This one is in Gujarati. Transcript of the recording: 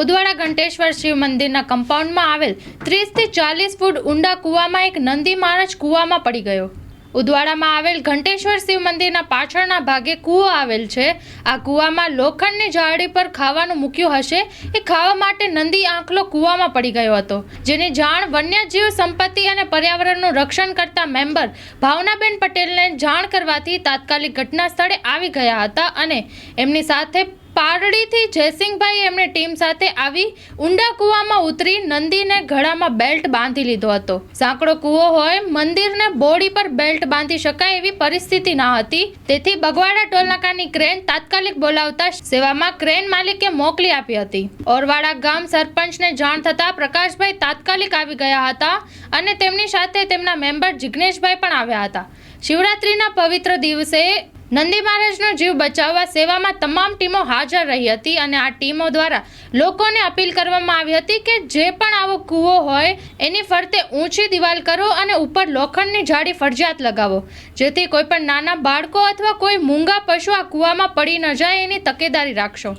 ઉદવાડા ઘંટેશ્વર શિવ મંદિરના કમ્પાઉન્ડમાં આવેલ ત્રીસથી ચાલીસ ફૂટ ઊંડા કૂવામાં એક નંદી મહારાજ કૂવામાં પડી ગયો. ઉદવાડામાં આવેલ ઘંટેશ્વર શિવ મંદિરના પાછળના ભાગે કૂવો આવેલ છે. આ કૂવામાં લોખંડની જાળી પર ખાવાનું મૂક્યું હશે. એ ખાવા માટે નંદી આંખલો કૂવામાં પડી ગયો હતો, જેની જાણ વન્યજીવ સંપત્તિ અને પર્યાવરણનું રક્ષણ કરતા મેમ્બર ભાવનાબેન પટેલને જાણ કરવાથી તાત્કાલિક ઘટના સ્થળે આવી ગયા હતા અને એમની સાથે પારડીથી જયસિંહભાઈ એમની ટીમ સાથે આવી ઊંડા કૂવામાં ઉતરી નંદીને ગળામાં બેલ્ટ બાંધી લીધો હતો. સાંકડો કૂવો હોય, મંદિરને બોડી પર બેલ્ટ બાંધી શકાય એવી પરિસ્થિતિ ન હતી. તેથી બગવાડા ટોલનાકાની ક્રેન તાત્કાલિક બોલાવતા સેવામાં ક્રેન માલિકે મોકલી આપી હતી. ઓરવાડા ગામ સરપંચને જાણ થતાં પ્રકાશભાઈ તાત્કાલિક આવી ગયા હતા અને તેમની સાથે તેમના મેમ્બર જિગ્નેશભાઈ પણ આવ્યા હતા. શિવરાત્રિના પવિત્ર દિવસે નંદી મહારાજનો જીવ બચાવવા સેવામાં તમામ ટીમો હાજર રહી હતી અને આ ટીમો દ્વારા લોકોને અપીલ કરવામાં આવી હતી કે જે પણ આવો કૂવો હોય, એની ફરતે ઊંચી દિવાલ કરો અને ઉપર લોખંડની જાળી ફરજિયાત લગાવો, જેથી કોઈ પણ નાના બાળકો અથવા કોઈ મૂંગા પશુ આ કૂવામાં પડી ન જાય એની તકેદારી રાખશો.